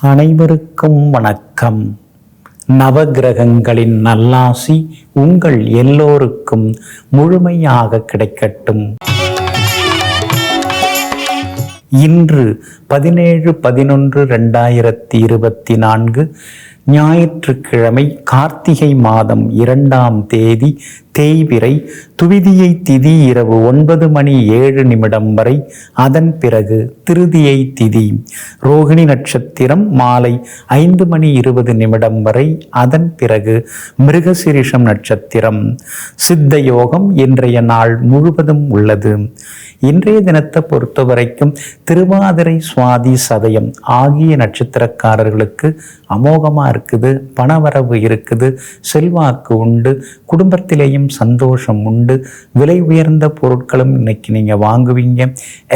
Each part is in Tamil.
அனைவருக்கும் வணக்கம். நவகிரகங்களின் நல்லாசி உங்கள் எல்லோருக்கும் முழுமையாக கிடைக்கட்டும். இன்று பதினேழு பதினொன்று ரெண்டாயிரத்தி இருபத்தி நான்கு ஞாயிற்றுக்கிழமை கார்த்திகை மாதம் இரண்டாம் தேதி தேய்பிரை துவிதியை திதி இரவு ஒன்பது மணி ஏழு நிமிடம் வரை. அதன் பிறகு திருதியை திதி. ரோகிணி நட்சத்திரம் மாலை ஐந்து மணி இருபது நிமிடம் வரை. அதன் பிறகு மிருகசிரிஷம் நட்சத்திரம். சித்த யோகம் இன்றைய நாள் முழுவதும் உள்ளது. இன்றைய தினத்தை பொறுத்த வரைக்கும் திருவாதிரை சுவாதி சதயம் ஆகிய நட்சத்திரக்காரர்களுக்கு அமோகமாக இருக்குது பணவரவு இருக்குது செல்வாக்கு உண்டு குடும்பத்திலேயும் சந்தோஷம் உண்டு விலை உயர்ந்த பொருட்களும் இன்னைக்கு நீங்கள் வாங்குவீங்க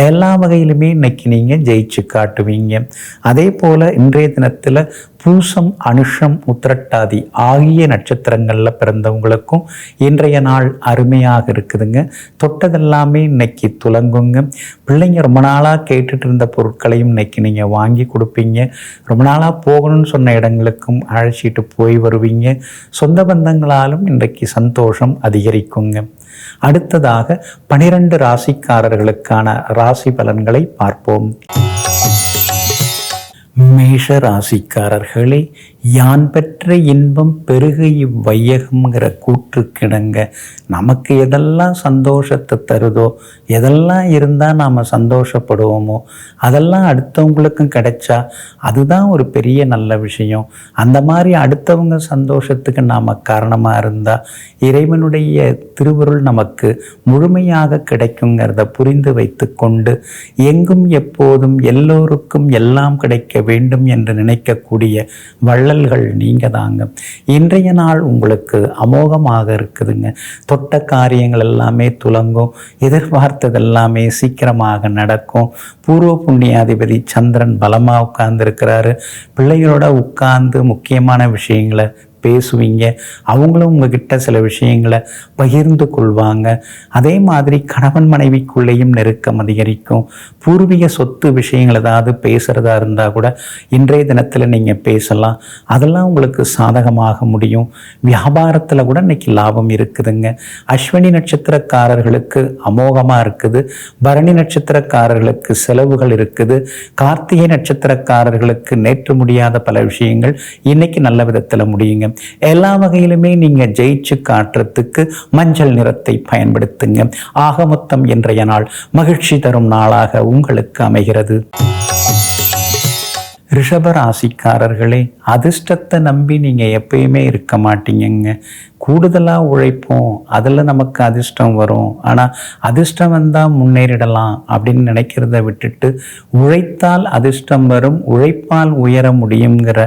எல்லா வகையிலுமே இன்னைக்கு நீங்கள் ஜெயிச்சு காட்டுவீங்க. அதே போல் இன்றைய தினத்தில் பூசம் அனுஷம் உத்திரட்டாதி ஆகிய நட்சத்திரங்கள்ல பிறந்தவங்களுக்கும் இன்றைய நாள் அருமையாக இருக்குதுங்க. தொட்டதெல்லாமே இன்னைக்கு துலங்குங்க. பிள்ளைங்க ரொம்ப நாளாக கேட்டுட்டு இருந்த பொருட்களையும் இன்னைக்கு நீங்கள் வாங்கி கொடுப்பீங்க. ரொம்ப நாளாக போகணும்னு சொன்ன இடங்களுக்கும் அழைச்சிட்டு போய் வருவீங்க. சொந்த பந்தங்களாலும் இன்றைக்கு சந்தோஷம் அதிகரிக்குங்க. அடுத்ததாக பனிரெண்டு ராசிக்காரர்களுக்கான ராசி பலன்களை பார்ப்போம். மேஷ ராசிக்காரர்களே யான் பெற்ற இன்பம் பெருக இவ்வையகம்ங்கிற கூற்றுக்கிடங்க. நமக்கு எதெல்லாம் சந்தோஷத்தை தருதோ எதெல்லாம் இருந்தால் நாம் சந்தோஷப்படுவோமோ அதெல்லாம் அடுத்தவங்களுக்கும் கிடைச்சா அதுதான் ஒரு பெரிய நல்ல விஷயம். அந்த மாதிரி அடுத்தவங்க சந்தோஷத்துக்கு நாம் காரணமாக இருந்தால் இறைவனுடைய திருவருள் நமக்கு முழுமையாக கிடைக்குங்கிறத புரிந்து வைத்து கொண்டு எங்கும் எப்போதும் எல்லோருக்கும் எல்லாம் கிடைக்க வேண்டும் என்று நினைக்கக்கூடிய வள்ளல்கள் நீங்க தாங்க இன்றைய நாள் உங்களுக்கு அமோகமாக இருக்குதுங்க. தொட்ட காரியங்கள் எல்லாமே துலங்கும். எதிர்பார்த்தது எல்லாமே சீக்கிரமாக நடக்கும். பூர்வ புண்ணியாதிபதி சந்திரன் பலமாக உட்கார்ந்துருக்கிறாரு. பிள்ளைகளோட உட்கார்ந்து முக்கியமான விஷயங்களை பேசுவீங்க. அவங்களும் உங்ககிட்ட சில விஷயங்களை பகிர்ந்து கொள்வாங்க. அதே மாதிரி கணவன் மனைவிக்குள்ளேயும் நெருக்கம் அதிகரிக்கும். பூர்வீக சொத்து விஷயங்கள் ஏதாவது பேசுகிறதா இருந்தால் கூட இன்றைய தினத்தில் நீங்கள் பேசலாம். அதெல்லாம் உங்களுக்கு சாதகமாக முடியும். வியாபாரத்தில் கூட இன்னைக்கு லாபம் இருக்குதுங்க. அஸ்வினி நட்சத்திரக்காரர்களுக்கு அமோகமாக இருக்குது. பரணி நட்சத்திரக்காரர்களுக்கு செலவுகள் இருக்குது. கார்த்திகை நட்சத்திரக்காரர்களுக்கு நேற்று முடியாத பல விஷயங்கள் இன்னைக்கு நல்ல விதத்தில் முடியுங்க. எல்லா வகையிலுமே நீங்க ஜெயிச்சு காட்டுறதுக்கு மஞ்சள் நிறத்தை பயன்படுத்துங்க. ஆகமொத்தம் இன்றைய நாள் மகிழ்ச்சி தரும் நாளாக உங்களுக்கு அமைகிறது. ரிஷபராசிக்காரர்களே அதிர்ஷ்டத்தை நம்பி நீங்கள் எப்பயுமே இருக்க மாட்டீங்கங்க. கூடுதலாக உழைப்போம். அதில் நமக்கு அதிர்ஷ்டம் வரும். ஆனால் அதிர்ஷ்டம் வந்தால் முன்னேறிடலாம் அப்படின்னு நினைக்கிறத விட்டுட்டு உழைத்தால் அதிர்ஷ்டம் வரும் உழைப்பால் உயர முடியுங்கிற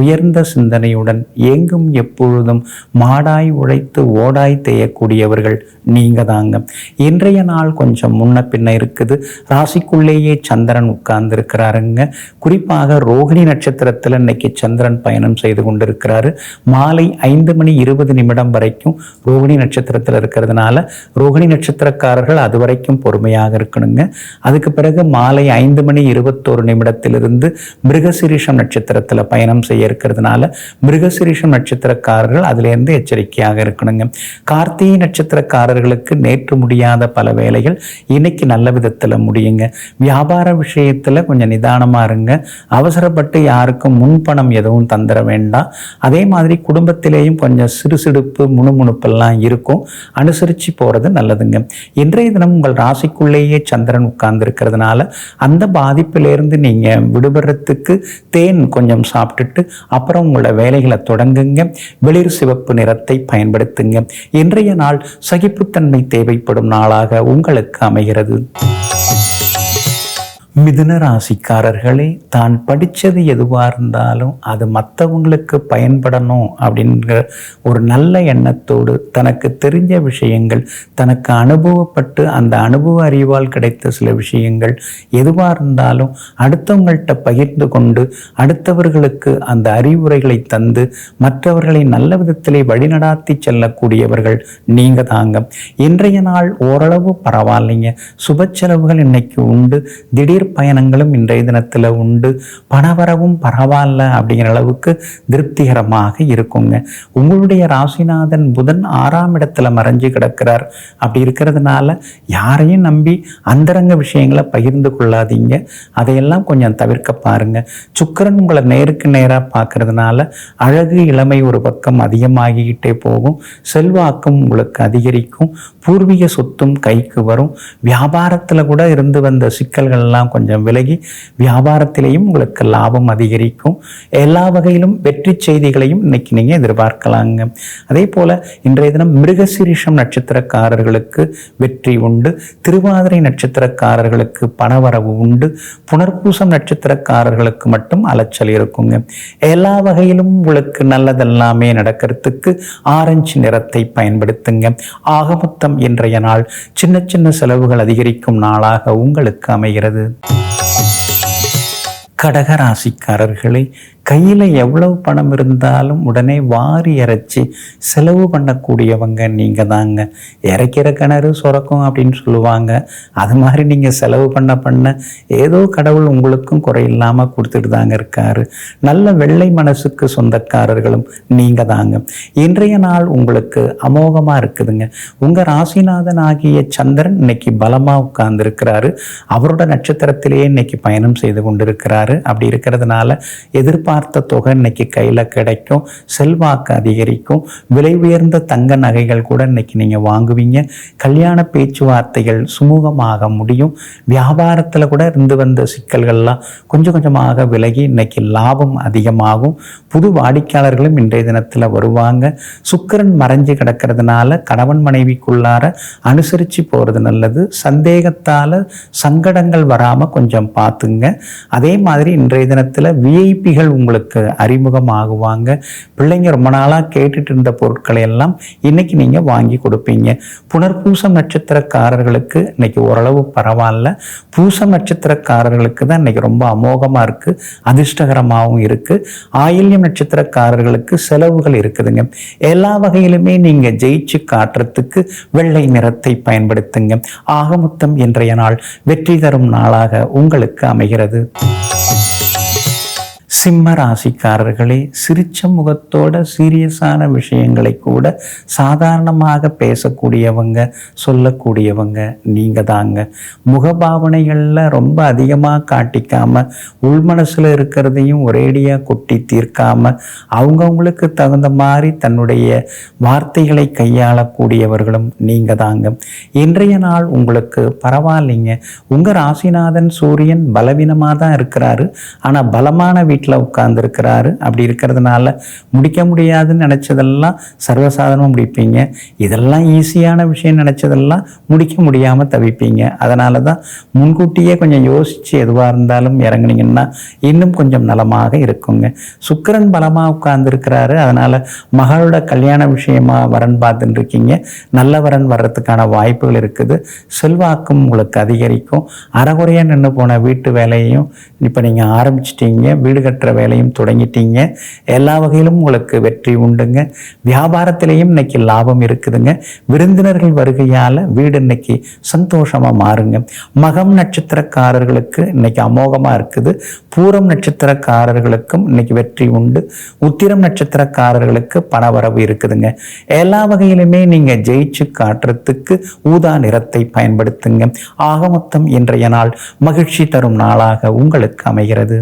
உயர்ந்த சிந்தனையுடன் எங்கும் எப்பொழுதும் மாடாய் உழைத்து ஓடாய் தேயக்கூடியவர்கள் நீங்கள் தாங்க. இன்றைய நாள் கொஞ்சம் முன்ன பின்ன இருக்குது. ராசிக்குள்ளேயே சந்திரன் உட்கார்ந்துருக்கிறாருங்க. குறிப்பாக ரோகிணி நட்சத்திரத்தில் இன்னைக்கு சந்திரன் பயணம் செய்து கொண்டிருக்கிறாரு. மாலை ஐந்து மணி இருபது நிமிடம் வரைக்கும் ரோகிணி நட்சத்திரத்தில் இருக்கிறதுனால ரோகிணி நட்சத்திரக்காரர்கள் அது வரைக்கும் பொறுமையாக இருக்கணுங்க. அதுக்கு பிறகு மாலை ஐந்து மணி இருபத்தோரு நிமிடத்திலிருந்து மிருகசிரீஷம் நட்சத்திரத்தில் பயணம் செய்ய இருக்கிறதுனால மிருகசிரீஷம் நட்சத்திரக்காரர்கள் அதிலேருந்து எச்சரிக்கையாக இருக்கணுங்க. கார்த்திகை நட்சத்திரக்காரர்களுக்கு நேற்று முடியாத பல வேலைகள் இன்னைக்கு நல்ல விதத்தில் முடியுங்க. வியாபார விஷயத்தில் கொஞ்சம் நிதானமாக இருங்க. அவசரப்பட்டு யாருக்கும் முன்பணம் எதுவும் தந்துட வேண்டாம். அதே மாதிரி குடும்பத்திலேயும் கொஞ்சம் சிறு சிடுப்பு முணுமுணுப்பெல்லாம் இருக்கும். அனுசரித்து போகிறது நல்லதுங்க. இன்றைய தினம் உங்கள் ராசிக்குள்ளேயே சந்திரன் உட்கார்ந்துருக்கிறதுனால அந்த பாதிப்பிலேருந்து நீங்கள் விடுபடுறதுக்கு தேன் கொஞ்சம் சாப்பிட்டுட்டு அப்புறம் உங்களோட வேலைகளை தொடங்குங்க. வெளிர் சிவப்பு நிறத்தை பயன்படுத்துங்க. இன்றைய நாள் சகிப்புத்தன்மை தேவைப்படும் நாளாக உங்களுக்கு அமைகிறது. மிதுன ராசிக்காரர்களே தான் படித்தது எதுவாக இருந்தாலும் அது மற்றவங்களுக்கு பயன்படணும் அப்படின்ற ஒரு நல்ல எண்ணத்தோடு தனக்கு தெரிஞ்ச விஷயங்கள் தனக்கு அனுபவப்பட்டு அந்த அனுபவ அறிவால் கிடைத்த சில விஷயங்கள் எதுவாக இருந்தாலும் அடுத்தவங்கள்ட்ட பகிர்ந்து கொண்டு அடுத்தவர்களுக்கு அந்த அறிவுரைகளை தந்து மற்றவர்களை நல்ல விதத்திலே வழிநடாத்தி செல்லக்கூடியவர்கள் நீங்கள் தாங்க. இன்றைய நாள் ஓரளவு பரவாயில்லைங்க. சுப செலவுகள் இன்னைக்கு உண்டு. திடீர் திடீர் பயணங்களும் இன்றைய தினத்தில் உண்டு. பணவரவும் பரவாயில்ல அப்படிங்கிற அளவுக்கு திருப்திகரமாக இருக்குங்க. உங்களுடைய ராசிநாதன் புதன் ஆறாம் இடத்துல மறைஞ்சு கிடக்கிறார். அப்படி இருக்கிறதுனால யாரையும் நம்பி அந்தரங்க விஷயங்களை பகிர்ந்து கொள்ளாதீங்க. அதையெல்லாம் கொஞ்சம் தவிர்க்க பாருங்க. சுக்கிரன் உங்களை நேருக்கு நேராக பார்க்கறதுனால அழகு இளமை ஒரு பக்கம் அதிகமாகிக்கிட்டே போகும். செல்வாக்கும் உங்களுக்கு அதிகரிக்கும். பூர்வீக சொத்தும் கைக்கு வரும். வியாபாரத்தில் கூட இருந்து வந்த சிக்கல்கள்லாம் கொஞ்சம் விலகி வியாபாரத்திலேயும் உங்களுக்கு லாபம் அதிகரிக்கும். எல்லா வகையிலும் வெற்றி செய்திகளையும் இன்னைக்கு நீங்கள் எதிர்பார்க்கலாங்க. அதே போல் இன்றைய தினம் மிருகசிரீஷம் நட்சத்திரக்காரர்களுக்கு வெற்றி உண்டு. திருவாதிரை நட்சத்திரக்காரர்களுக்கு பணவரவு உண்டு. புனர்பூசம் நட்சத்திரக்காரர்களுக்கு மட்டும் அலைச்சல் இருக்குங்க. எல்லா வகையிலும் உங்களுக்கு நல்லதெல்லாமே நடக்கிறதுக்கு ஆரஞ்சு நிறத்தை பயன்படுத்துங்க. ஆகமொத்தம் இன்றைய நாள் சின்ன சின்ன செலவுகள் அதிகரிக்கும் நாளாக உங்களுக்கு அமைகிறது. கடகராசிக்காரர்களை கையில் எவ்வளவு பணம் இருந்தாலும் உடனே வாரி இறைச்சி செலவு பண்ணக்கூடியவங்க நீங்கள் தாங்க. இறைக்கிற கிணறு சுரக்கும் அப்படின்னு சொல்லுவாங்க. அது மாதிரி நீங்கள் செலவு பண்ண பண்ண ஏதோ கடவுள் உங்களுக்கும் குறையில்லாமல் கொடுத்துட்டு தாங்க இருக்காரு. நல்ல வெள்ளை மனசுக்கு சொந்தக்காரர்களும் நீங்கள் தாங்க. இன்றைய நாள் உங்களுக்கு அமோகமாக இருக்குதுங்க. உங்கள் ராசிநாதன் ஆகிய சந்திரன் இன்னைக்கு பலமாக உட்கார்ந்துருக்கிறாரு. அவரோட நட்சத்திரத்திலேயே இன்னைக்கு பயணம் செய்து கொண்டிருக்கிறாரு. அப்படி இருக்கிறதுனால எதிர்பார்ப்பு எதிர்பார்த்த தொகை இன்னைக்கு கையில் கிடைக்கும். செல்வாக்கு அதிகரிக்கும். விலை உயர்ந்த தங்க நகைகள் கூட இன்னைக்கு நீங்கள் வாங்குவீங்க. கல்யாண பேச்சுவார்த்தைகள் சுமூகமாக முடியும். வியாபாரத்தில் கூட இருந்து வந்த சிக்கல்கள்லாம் கொஞ்சம் கொஞ்சமாக விலகி இன்னைக்கு லாபம் அதிகமாகும். புது வாடிக்கையாளர்களும் இன்றைய தினத்தில் வருவாங்க. சுக்கரன் மறைஞ்சு கிடக்கிறதுனால கணவன் மனைவிக்குள்ளார அனுசரித்து போகிறது நல்லது. சந்தேகத்தால் சங்கடங்கள் வராமல் கொஞ்சம் பார்த்துங்க. அதே மாதிரி இன்றைய தினத்தில் விஐபிகள் உங்களுக்கு அறிமுகம் ஆகுவாங்க பிள்ளைங்க ரொம்ப நாளாக கேட்டுட்டு இருந்த பொருட்களை எல்லாம் இன்னைக்கு நீங்கள் வாங்கி கொடுப்பீங்க. புனர்பூசம் நட்சத்திரக்காரர்களுக்கு இன்னைக்கு ஓரளவு பரவாயில்ல. பூசம் நட்சத்திரக்காரர்களுக்கு தான் இன்னைக்கு ரொம்ப அமோகமாக இருக்குது அதிர்ஷ்டகரமாகவும் இருக்குது ஆயில்யம் நட்சத்திரக்காரர்களுக்கு செலவுகள் இருக்குதுங்க. எல்லா வகையிலுமே நீங்கள் ஜெயிச்சு காட்டுறதுக்கு வெள்ளை நிறத்தை பயன்படுத்துங்க. ஆகமொத்தம் இன்றைய நாள் வெற்றி தரும் நாளாக உங்களுக்கு அமைகிறது. சிம்ம ராசிக்காரர்களே சிரிச்ச முகத்தோட சீரியஸான விஷயங்களை கூட சாதாரணமாக பேசக்கூடியவங்க சொல்லக்கூடியவங்க நீங்கள் தாங்க. முகபாவனைகளில் ரொம்ப அதிகமாக காட்டிக்காம உள்மனசில் இருக்கிறதையும் ஒரேடியாக கொட்டி தீர்க்காம அவங்கவுங்களுக்கு தகுந்த மாதிரி தன்னுடைய வார்த்தைகளை கையாளக்கூடியவர்களும் நீங்கள் தாங்க. இன்றைய நாள் உங்களுக்கு பரவாயில்லைங்க. உங்கள் ராசிநாதன் சூரியன் பலவீனமாக தான் இருக்கிறாரு. ஆனால் பலமான வீட்டில் வீட்டில் உட்காந்துருக்கிறாரு அப்படி இருக்கிறதுனால முடிக்க முடியாதுன்னு நினச்சதெல்லாம் சர்வசாதாரணமாக முடிப்பீங்க. இதெல்லாம் ஈஸியான விஷயம் நினச்சதெல்லாம் முடிக்க முடியாமல் தவிப்பீங்க. அதனால தான் முன்கூட்டியே கொஞ்சம் யோசித்து எதுவாக இருந்தாலும் இறங்குனீங்கன்னா இன்னும் கொஞ்சம் நலமாக இருக்குங்க. சுக்கரன் பலமாக உட்கார்ந்துருக்கிறாரு. அதனால் மகளோட கல்யாண விஷயமா வரன் பார்த்துட்டு இருக்கீங்க. நல்ல வரன் வர்றதுக்கான வாய்ப்புகள் இருக்குது. செல்வாக்கும் உங்களுக்கு அதிகரிக்கும். அறகுறையாக நின்று போன வீட்டு வேலையையும் இப்போ நீங்கள் ஆரம்பிச்சிட்டீங்க. வீடு கட்டுற வேலையும் தொடங்கிட்டீங்க. எல்லா வகையிலும் உங்களுக்கு வெற்றி உண்டுங்க. வியாபாரத்திலையும் இன்னைக்கு லாபம் இருக்குதுங்க. விருந்தினர்கள் வருகையால் வீடு இன்னைக்கு சந்தோஷமாக மாறுங்க. மகம் நட்சத்திரக்காரர்களுக்கு இன்னைக்கு அமோகமாக இருக்குது. பூரம் நட்சத்திரக்காரர்களுக்கும் இன்னைக்கு வெற்றி உண்டு. உத்திரம் நட்சத்திரக்காரர்களுக்கு பணவரவு இருக்குதுங்க. எல்லா வகையிலுமே நீங்கள் ஜெயிச்சு காட்டுறதுக்கு ஊதா நிறத்தை பயன்படுத்துங்க. ஆக மொத்தம் இன்றைய நாள் மகிழ்ச்சி தரும் நாளாக உங்களுக்கு அமைகிறது.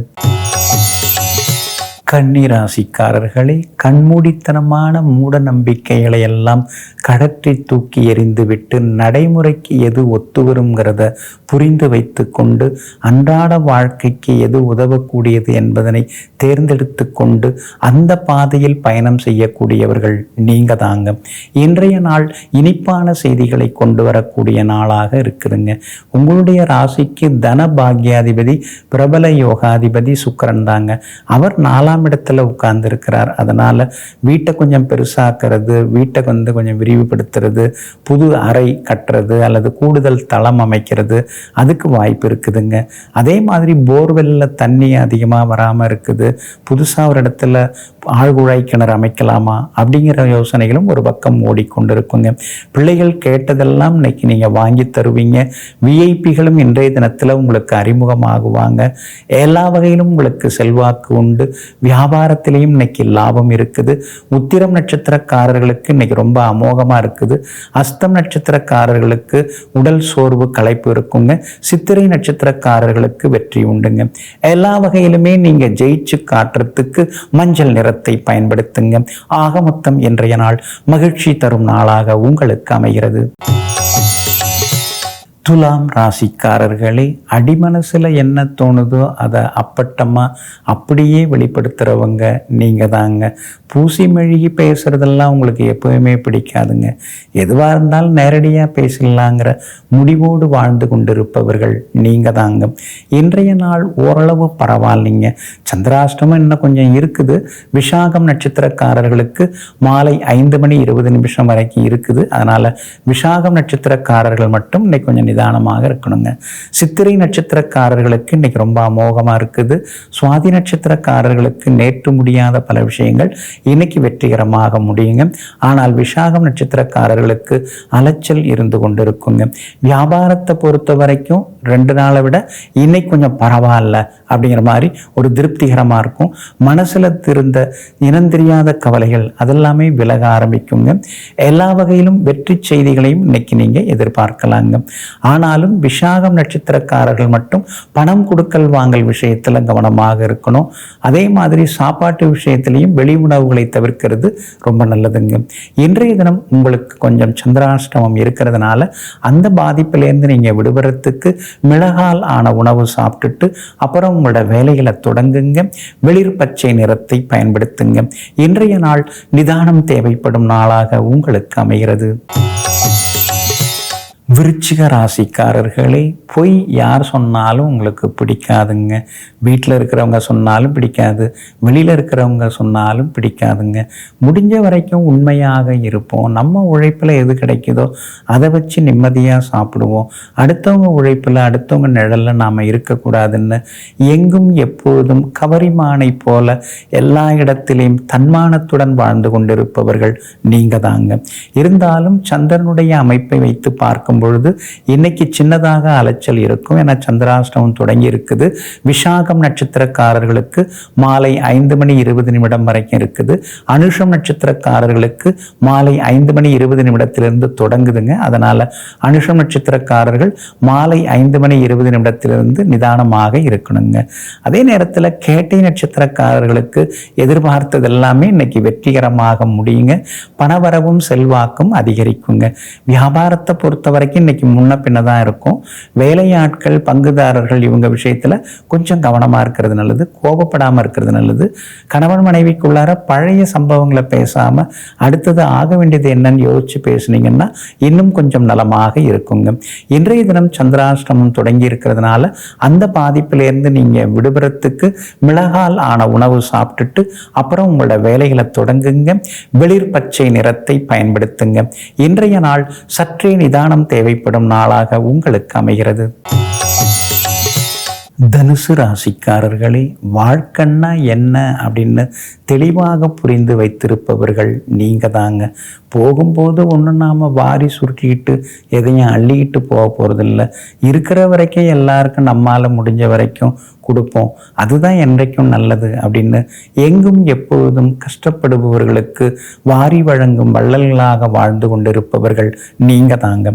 கன்னிராசிக்காரர்களே கண்மூடித்தனமான மூட நம்பிக்கைகளை எல்லாம் கடற்றி தூக்கி எறிந்துவிட்டு நடைமுறைக்கு எது ஒத்து வருங்கிறத புரிந்து வைத்து கொண்டு அன்றாட வாழ்க்கைக்கு எது உதவக்கூடியது என்பதனை தேர்ந்தெடுத்து கொண்டு அந்த பாதையில் பயணம் செய்யக்கூடியவர்கள் நீங்க தாங்க இன்றைய நாள் இனிப்பான செய்திகளை கொண்டு வரக்கூடிய நாளாக இருக்குதுங்க. உங்களுடைய ராசிக்கு தன பாக்யாதிபதி பிரபல யோகாதிபதி சுக்கரன் தாங்க. அவர் நாலாம் இடத்துல உட்கார்ந்து இருக்கிறார் அதனால வீட்டை கொஞ்சம் பெருசாக்குறது வீட்டை வந்து கொஞ்சம் விரிவுபடுத்துறது புது அறை கட்டுறது அல்லது கூடுதல் தளம் அமைக்கிறது அதுக்கு வாய்ப்பு இருக்குதுங்க. அதே மாதிரி போர்வெல்ல தண்ணி அதிகமாக வராமல் இருக்குது. புதுசாக ஒரு இடத்துல ஆழ்குழாய் கிணறு அமைக்கலாமா? அப்படிங்கிற யோசனைகளும் ஒரு பக்கம் ஓடிக்கொண்டிருக்குங்க. பிள்ளைகள் கேட்டதெல்லாம் இன்னைக்கு நீங்கள் வாங்கி தருவீங்க. விஐபிகளும் இன்றைய தினத்தில் உங்களுக்கு அறிமுகமாகுவாங்க. எல்லா வகையிலும் உங்களுக்கு செல்வாக்கு உண்டு. வியாபாரத்திலையும் இன்னைக்கு லாபம் இருக்குது. உத்திரம் நட்சத்திரக்காரர்களுக்கு இன்னைக்கு ரொம்ப அமோகமாக இருக்குது. அஸ்தம் நட்சத்திரக்காரர்களுக்கு உடல் சோர்வு களைப்பு இருக்குங்க. சித்திரை நட்சத்திரக்காரர்களுக்கு வெற்றி உண்டுங்க. எல்லா வகையிலுமே நீங்கள் ஜெயிச்சு காட்டுறதுக்கு மஞ்சள் நிறத்தை பயன்படுத்துங்க. ஆக மொத்தம் இன்றைய நாள் மகிழ்ச்சி தரும் நாளாக உங்களுக்கு அமைகிறது. துலாம் ராசிக்காரர்களே அடிமனசில் என்ன தோணுதோ அதை அப்பட்டமாக அப்படியே வெளிப்படுத்துகிறவங்க நீங்கள் தாங்க. பூசி மெழுகி பேசுகிறதெல்லாம் உங்களுக்கு எப்போவுமே பிடிக்காதுங்க. எதுவாக இருந்தாலும் நேரடியாக பேசலாங்கிற முடிவோடு வாழ்ந்து கொண்டிருப்பவர்கள் நீங்கள் தாங்க. இன்றைய நாள் ஓரளவு பரவாயில்லைங்க. சந்திராஷ்டமம் இன்னும் கொஞ்சம் இருக்குது. விஷாகம் நட்சத்திரக்காரர்களுக்கு மாலை ஐந்து மணி இருபது நிமிஷம் வரைக்கும் இருக்குது. அதனால் விஷாகம் நட்சத்திரக்காரர்கள் மட்டும் இன்னைக்கு கொஞ்சம் நிதானமாக இருக்கணுங்க. சித்திரை நட்சத்திரக்காரர்களுக்கு இன்னைக்கு ரொம்ப அமோகமாக இருக்குது. சுவாதி நட்சத்திரக்காரர்களுக்கு நேற்று முடியாத பல விஷயங்கள் இன்னைக்கு வெற்றிகரமாக முடியுங்க. ஆனால் விசாகம் நட்சத்திரக்காரர்களுக்கு அலைச்சல் இருந்து கொண்டிருக்குங்க. வியாபாரத்தை பொறுத்த வரைக்கும் ரெண்டு நாளை விட இன்னைக்கு கொஞ்சம் பரவாயில்ல அப்படிங்கிற மாதிரி ஒரு திருப்திகரமாக இருக்கும். மனசில் திருந்த இனந்தெரியாத கவலைகள் அதெல்லாமே விலக ஆரம்பிக்குங்க. எல்லா வகையிலும் வெற்றி செய்திகளையும் இன்னைக்கு நீங்கள் எதிர்பார்க்கலாங்க. ஆனாலும் விஷாகம் நட்சத்திரக்காரர்கள் மட்டும் பணம் கொடுக்கல் வாங்கல் விஷயத்தில் கவனமாக இருக்கணும். அதே மாதிரி சாப்பாட்டு விஷயத்திலையும் வெளி உணவுகளை தவிர்க்கிறது ரொம்ப நல்லதுங்க. இன்றைய தினம் உங்களுக்கு கொஞ்சம் சந்திராஷ்டமம் இருக்கிறதுனால அந்த பாதிப்பிலேருந்து நீங்கள் விடுபடுறதுக்கு மிளகால் ஆன உணவு சாப்பிட்டுட்டு அப்புறம் உங்களோட வேலைகளை தொடங்குங்க. வெளிர் பச்சை நிறத்தை பயன்படுத்துங்க. இன்றைய நாள் நிதானம் தேவைப்படும் நாளாக உங்களுக்கு அமைகிறது. விருச்சிக ராசிக்காரர்களே பொய் யார் சொன்னாலும் உங்களுக்கு பிடிக்காதுங்க. வீட்டில் இருக்கிறவங்க சொன்னாலும் பிடிக்காது. வெளியில் இருக்கிறவங்க சொன்னாலும் பிடிக்காதுங்க. முடிஞ்ச வரைக்கும் உண்மையாக இருப்போம். நம்ம உழைப்பில் எது கிடைக்குதோ அதை வச்சு நிம்மதியாக சாப்பிடுவோம். அடுத்தவங்க உழைப்பில் அடுத்தவங்க நிழலில் நாம் இருக்கக்கூடாதுன்னு எங்கும் எப்பொழுதும் கவரிமானை போல எல்லா இடத்திலையும் தன்மானத்துடன் வாழ்ந்து கொண்டிருப்பவர்கள் நீங்கள் தாங்க இருந்தாலும் சந்திரனுடைய அமைப்பை வைத்து பார்க்கும் பொழுது இன்னைக்கு சின்னதாக அலைச்சல் இருக்கும். என சந்திராஷ்டமம் தொடங்கி இருக்குது விஷாகம் நட்சத்திரக்காரர்களுக்கு மாலை ஐந்து மணி இருபது நிமிடம் வரைக்கும் இருக்குது. அனுஷம் நட்சத்திரக்காரர்களுக்கு மாலை ஐந்து மணி இருபது நிமிடத்திலிருந்து தொடங்குதுங்க. அதனால அனுஷம் நட்சத்திரக்காரர்கள் மாலை ஐந்து மணி இருபது நிமிடத்திலிருந்து நிதானமாக இருக்கணுங்க. அதே நேரத்தில் கேட்டை நட்சத்திரக்காரர்களுக்கு எதிர்பார்த்தது எல்லாமே இன்னைக்கு வெற்றிகரமாக முடியுங்க. பணவரவும் செல்வாக்கும் அதிகரிக்குங்க. வியாபாரத்தை பொறுத்தவரை வரைக்கும் இன்னைக்கு முன்ன பின்ன தான் இருக்கும். வேலையாட்கள் பங்குதாரர்கள் இவங்க விஷயத்தில் கொஞ்சம் கவனமாக இருக்கிறது நல்லது கோபப்படாமல் இருக்கிறது நல்லது. கணவன் மனைவிக்குள்ளார பழைய சம்பவங்களை பேசாமல் அடுத்தது ஆக வேண்டியது என்னன்னு யோசிச்சு பேசுனீங்கன்னா இன்னும் கொஞ்சம் நலமாக இருக்குங்க. இன்றைய தினம் சந்திராஷ்டமம் தொடங்கி இருக்கிறதுனால அந்த பாதிப்பிலேருந்து நீங்கள் விடுபடுறதுக்கு மிளகால் ஆன உணவு சாப்பிட்டுட்டு அப்புறம் உங்களோட வேலைகளை தொடங்குங்க. வெளிர் பச்சை நிறத்தை பயன்படுத்துங்க. இன்றைய நாள் சற்றே நிதானம் தேவைப்படும் நாளாக உங்களுக்கு அமைகிறது. தனுசு ராசிக்காரர்களே வாழ்க்கைன்னா என்ன அப்படின்னு தெளிவாக புரிந்து வைத்திருப்பவர்கள் நீங்கள் தாங்க. போகும்போது ஒன்று நாம் வாரி சுருட்டிக்கிட்டு எதையும் அள்ளிக்கிட்டு போக போகிறதில்ல இருக்கிற வரைக்கும் எல்லாருக்கும் நம்மால் முடிஞ்ச வரைக்கும் கொடுப்போம். அதுதான் என்றைக்கும் நல்லது அப்படின்னு எங்கும் எப்பொழுதும் கஷ்டப்படுபவர்களுக்கு வாரி வழங்கும் வள்ளல்களாக வாழ்ந்து கொண்டிருப்பவர்கள் நீங்க தாங்க.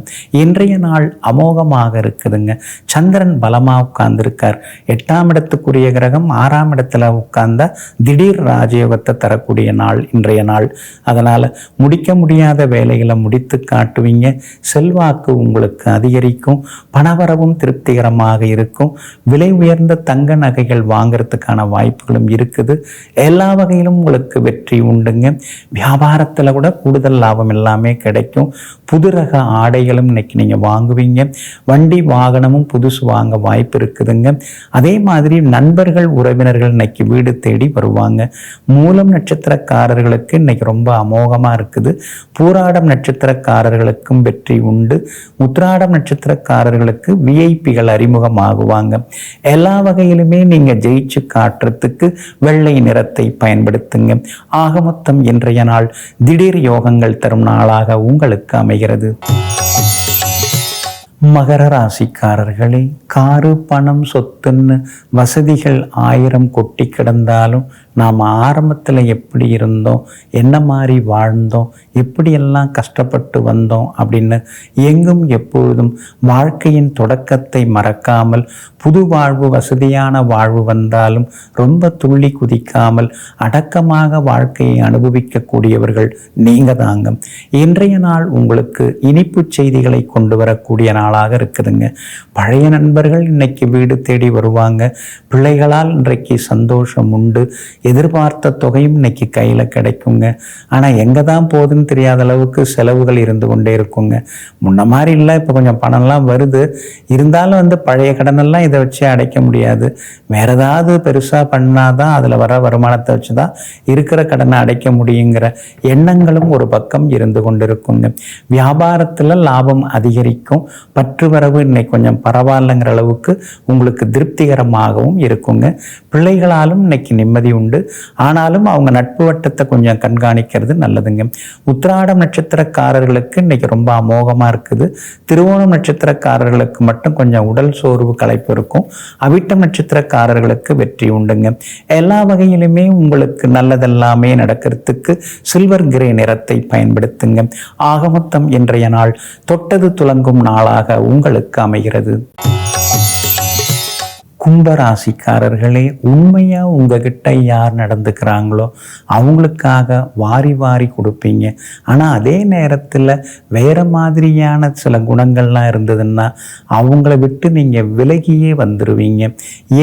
இன்றைய நாள் அமோகமாக இருக்குதுங்க. சந்திரன் பலமாக உட்கார்ந்துருக்கார். எட்டாம் இடத்துக்குரிய கிரகம் ஆறாம் இடத்துல உட்கார்ந்தா திடீர் ராஜயோகத்தை தரக்கூடிய நாள் இன்றைய நாள். அதனால் முடிக்க முடியாத வேலைகளை முடித்து காட்டுவீங்க. செல்வாக்கு உங்களுக்கு அதிகரிக்கும். பணவரவும் திருப்திகரமாக இருக்கும். விலை உயர்ந்த தங்க தங்க நகைகள் வாங்குறதுக்கான வாய்ப்புகளும் இருக்குது. எல்லா வகையிலும் உங்களுக்கு வெற்றி உண்டுங்க. வியாபாரத்தில் கூட கூடுதல் லாபம் எல்லாமே கிடைக்கும். புது ரக ஆடைகளும் இன்னைக்கு நீங்கள் வாங்குவீங்க. வண்டி வாகனமும் புதுசு வாங்க வாய்ப்பு இருக்குதுங்க. அதே மாதிரி நண்பர்கள் உறவினர்கள் இன்னைக்கு வீடு தேடி வருவாங்க. மூலம் நட்சத்திரக்காரர்களுக்கு இன்னைக்கு ரொம்ப அமோகமாக இருக்குது. பூராடம் நட்சத்திரக்காரர்களுக்கும் வெற்றி உண்டு. உத்ராடம் நட்சத்திரக்காரர்களுக்கு விஐபிகள் அறிமுகமாகுவாங்க. எல்லா வகை வகையிலுமே நீங்கள் ஜெயிச்சு காட்டுறதுக்கு வெள்ளை நிறத்தை பயன்படுத்துங்க. ஆக மொத்தம் இன்றைய நாள் திடீர் யோகங்கள் தரும் நாளாக உங்களுக்கு அமைகிறது. மகர ராசிக்காரர்களே காரு பணம் சொத்துன்னு வசதிகள் ஆயிரம் கொட்டி கிடந்தாலும் நாம் ஆரம்பத்தில் எப்படி இருந்தோம் என்ன மாதிரி வாழ்ந்தோம் எப்படியெல்லாம் கஷ்டப்பட்டு வந்தோம் அப்படின்னு எங்கும் எப்பொழுதும் வாழ்க்கையின் தொடக்கத்தை மறக்காமல் புது வாழ்வு வசதியான வாழ்வு வந்தாலும் ரொம்ப துள்ளி குதிக்காமல் அடக்கமாக வாழ்க்கையை அனுபவிக்கக்கூடியவர்கள் நீங்கள் தாங்க. இன்றைய நாள் உங்களுக்கு இனிப்பு செய்திகளை கொண்டு வரக்கூடிய நாளாக இருக்குதுங்க. பழைய நண்பர்கள் இன்னைக்கு வீடு தேடி வருவாங்க. பிள்ளைகளால் இன்றைக்கு சந்தோஷம் உண்டு. எதிர்பார்த்த தொகையும் இன்னைக்கு கையில் கிடைக்குங்க. ஆனால் எங்கே தான் போகுதுன்னு தெரியாத அளவுக்கு செலவுகள் இருந்து கொண்டே இருக்குங்க. முன்ன மாதிரி இல்லை இப்போ கொஞ்சம் பணம்லாம் வருது. இருந்தாலும் வந்து பழைய கடனெல்லாம் இதை வச்சு அடைக்க முடியாது. வேற ஏதாவது பெருசாக பண்ணாதான் அதில் வர வருமானத்தை வச்சு தான் இருக்கிற கடனை அடைக்க முடியுங்கிற எண்ணங்களும் ஒரு பக்கம் இருந்து கொண்டிருக்குங்க. வியாபாரத்தில் லாபம் அதிகரிக்கும். பற்று வரவு இன்னைக்கு கொஞ்சம் பரவாயில்லைங்கிற அளவுக்கு உங்களுக்கு திருப்திகரமாகவும் இருக்குங்க. பிள்ளைகளாலும் இன்னைக்கு நிம்மதி உண்டு. உண்டு. ஆனாலும் அவங்க நட்பு வட்டத்தை கொஞ்சம் கண்காணிக்கிறது நல்லதுங்க. உத்திராடம் நட்சத்திரக்காரர்களுக்கு இன்றைக்கி ரொம்ப அமோகமாக இருக்குது. திருவோணம் நட்சத்திரக்காரர்களுக்கு மட்டும் கொஞ்சம் உடல் சோர்வு களைப்பு இருக்கும். அவிட்டம் நட்சத்திரக்காரர்களுக்கு வெற்றி உண்டுங்க. எல்லா வகையிலுமே உங்களுக்கு நல்லதெல்லாமே நடக்கிறதுக்கு சில்வர் கிரே நிறத்தை பயன்படுத்துங்க. ஆகமொத்தம் இன்றைய நாள் தொட்டது துளங்கும் நாளாக உங்களுக்கு அமைகிறது. கும்பராசிக்காரர்களே உண்மையாக உங்ககிட்ட யார் நடந்துக்கிறாங்களோ அவங்களுக்காக வாரி வாரி கொடுப்பீங்க. ஆனால் அதே நேரத்தில் வேறு மாதிரியான சில குணங்கள்லாம் இருந்ததுன்னா அவங்கள விட்டு நீங்கள் விலகியே வந்துடுவீங்க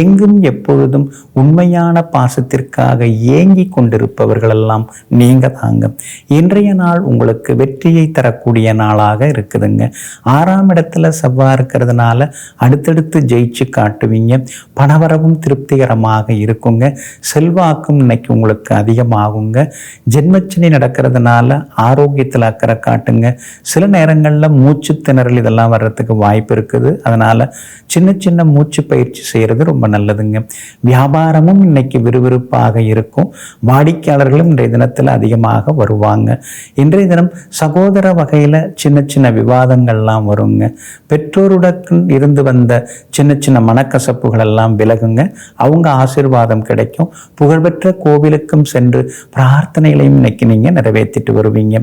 எங்கும் எப்பொழுதும் உண்மையான பாசத்திற்காக ஏங்கி கொண்டிருப்பவர்களெல்லாம் நீங்கள் தாங்க. இன்றைய நாள் உங்களுக்கு வெற்றியை தரக்கூடிய நாளாக இருக்குதுங்க. ஆறாம் இடத்துல செவ்வாய் இருக்கிறதுனால அடுத்தடுத்து ஜெயிச்சு காட்டுவீங்க. பணவரவும் திருப்திகரமாக இருக்குங்க. செல்வாக்கும் இன்னைக்கு உங்களுக்கு அதிகமாகுங்க. ஜென்மச்சனி நடக்கிறதுனால ஆரோக்கியத்தில் அக்கறை காட்டுங்க. சில நேரங்களில் மூச்சு திணறல் இதெல்லாம் வர்றதுக்கு வாய்ப்பு இருக்குது. அதனால் சின்ன சின்ன மூச்சு பயிற்சி செய்கிறது ரொம்ப நல்லதுங்க. வியாபாரமும் இன்னைக்கு விறுவிறுப்பாக இருக்கும். வாடிக்கையாளர்களும் இன்றைய தினத்தில் அதிகமாக வருவாங்க. இன்றைய தினம் சகோதர வகையில் சின்ன சின்ன விவாதங்கள்லாம் வருங்க. பெற்றோருடன் இருந்து வந்த சின்ன சின்ன மனக்கசப்புகள் எல்லாம் விலகுங்க. அவங்க ஆசீர்வாதம் கிடைக்கும். புகழ்பெற்ற கோவிலுக்கும் சென்று பிரார்த்தனைகளையும் இன்னைக்கு நீங்கள் நிறைவேற்றிட்டு வருவீங்க.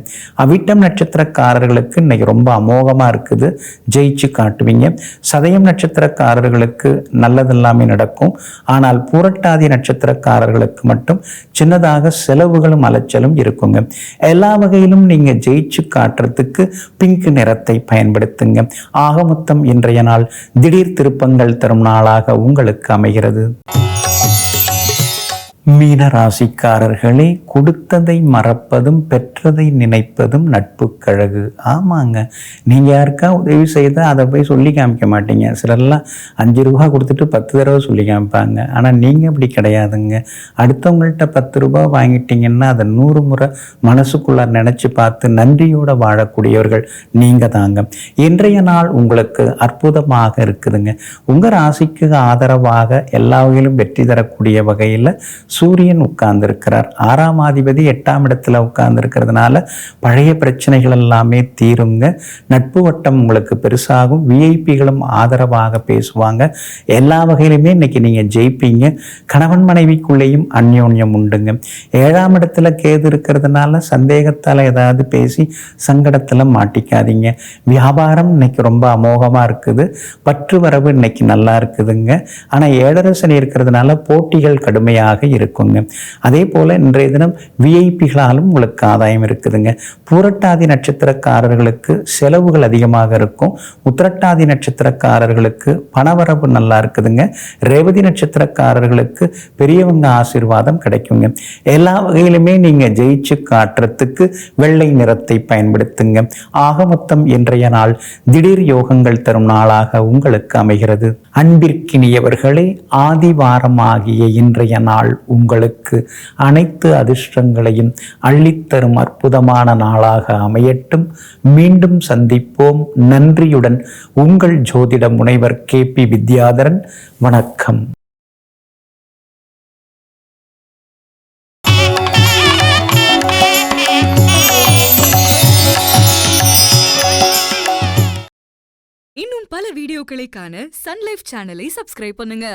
அவிட்டம் நட்சத்திரக்காரர்களுக்கு இன்னைக்கு ரொம்ப அமோகமாக இருக்குது. ஜெயிச்சு காட்டுவீங்க. சதயம் நட்சத்திரக்காரர்களுக்கு நல்லதெல்லாமே நடக்கும். ஆனால் பூரட்டாதி நட்சத்திரக்காரர்களுக்கு மட்டும் சின்னதாக செலவுகளும் அலைச்சலும் இருக்குங்க. எல்லா வகையிலும் நீங்கள் ஜெயிச்சு காட்டுறதுக்கு பிங்க் நிறத்தை பயன்படுத்துங்க. ஆக மொத்தம் இன்றைய நாள் திடீர் திருப்பங்கள் தரும் நாளாக உங்களுக்கு அமைகிறது. மீன ராசிக்காரர்களே கொடுத்ததை மறப்பதும் பெற்றதை நினைப்பதும் நட்பு கழகு. ஆமாங்க. நீங்கள் யாருக்கா உதவி செய்தால் அதை போய் சொல்லி காமிக்க மாட்டீங்க. சிலர்லாம் அஞ்சு ரூபா கொடுத்துட்டு பத்து தடவை சொல்லி காமிப்பாங்க. ஆனால் நீங்கள் அப்படி கிடையாதுங்க. அடுத்தவங்கள்ட்ட பத்து ரூபா வாங்கிட்டீங்கன்னா அதை நூறு முறை மனசுக்குள்ள நினச்சி பார்த்து நன்றியோடு வாழக்கூடியவர்கள் நீங்கள் தாங்க. இன்றைய நாள் உங்களுக்கு அற்புதமாக இருக்குதுங்க. உங்கள் ராசிக்கு ஆதரவாக எல்லா வகையிலும் வெற்றி தரக்கூடிய வகையில் சூரியன் உட்கார்ந்திருக்கிறார். ஆறாம் அதிபதி எட்டாம் இடத்துல உட்கார்ந்துருக்கிறதுனால பழைய பிரச்சனைகள் எல்லாமே தீருங்க. நட்பு வட்டம் உங்களுக்கு பெருசாகும். விஐபிகளும் ஆதரவாக பேசுவாங்க. எல்லா வகையிலுமே இன்னைக்கு நீங்கள் ஜெயிப்பீங்க. கணவன் மனைவிக்குள்ளேயும் அந்யோன்யம் உண்டுங்க. ஏழாம் இடத்துல கேது இருக்கிறதுனால சந்தேகத்தால் ஏதாவது பேசி சங்கடத்தில் மாட்டிக்காதீங்க. வியாபாரம் இன்னைக்கு ரொம்ப அமோகமாக இருக்குது. பற்று வரவு இன்னைக்கு நல்லா இருக்குதுங்க. ஆனால் ஏழரை சனி இருக்கிறதுனால போட்டிகள் கடுமையாக இருக்கு. இருக்குங்க அதே போல் இன்றைய தினம் விஐபிகளாலும் உங்களுக்கு ஆதாயம் இருக்குதுங்க. பூரட்டாதி நட்சத்திரக்காரர்களுக்கு செலவுகள் அதிகமாக இருக்கும். உத்திரட்டாதி நட்சத்திரக்காரர்களுக்கு பணவரவு நல்லா இருக்குதுங்க. ரேவதி நட்சத்திரக்காரர்களுக்கு பெரியவங்க ஆசீர்வாதம் கிடைக்குங்க. எல்லா வகையிலுமே நீங்கள் ஜெயிச்சு காட்டுறதுக்கு வெள்ளை நிறத்தை பயன்படுத்துங்க. ஆக மொத்தம் இன்றைய நாள் திடீர் யோகங்கள் தரும் நாளாக உங்களுக்கு அமைகிறது. அன்பிற்கினியவர்களே ஆதிவாரமாகிய இன்றைய நாள் உங்களுக்கு அனைத்து அதிர்ஷ்டங்களையும் அள்ளித்தரும் அற்புதமான நாளாக அமையட்டும். மீண்டும் சந்திப்போம். நன்றியுடன் உங்கள் ஜோதிட முனைவர் கே பி வித்யாதரன். வணக்கம். இன்னும் பல வீடியோக்களை காண சன்லைஃப் சேனலை சப்ஸ்கிரைப் பண்ணுங்க.